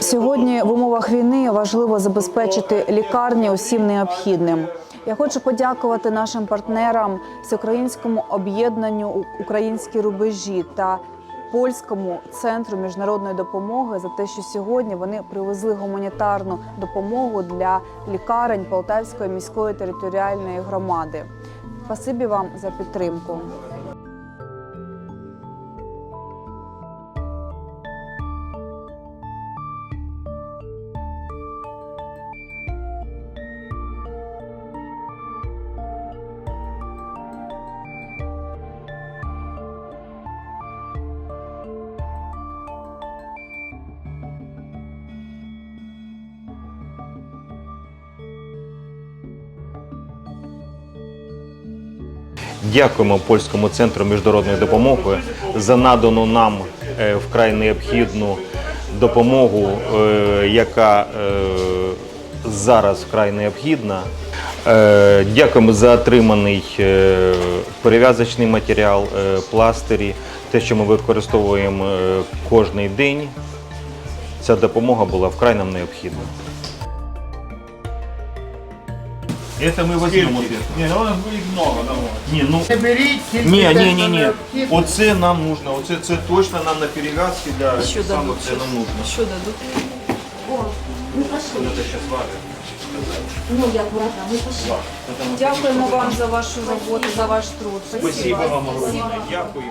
Сьогодні в умовах війни важливо забезпечити лікарні усім необхідним. Я хочу подякувати нашим партнерам Всеукраїнському об'єднанню Українські рубежі та польському центру міжнародної допомоги за те, що сьогодні вони привезли гуманітарну допомогу для лікарень Полтавської міської територіальної громади. Спасибі вам за підтримку. Дякуємо польському центру міжнародної допомоги за надану нам е, вкрай необхідну допомогу, е, яка е, зараз вкрай необхідна. Дякуємо за отриманий перев'язочний матеріал, пластирі, те, що ми використовуємо кожний день. Ця допомога була вкрай нам необхідна. Это мы возьмем вот это. Ні, ну їх много, давай. Ні, ну Не беріть, тільки Ні, те, ні, що ні, ні. необхідно. Оце нам нужно. Оце це точно нам на перев'язки для Що саме дадуть? це нам нужно. Що дадуть? Це ще сварить. Ну, я аккуратно, мы пошли. Дякуємо вам за вашу роботу, за ваш труд. Спасибо вам огромное. Дякую.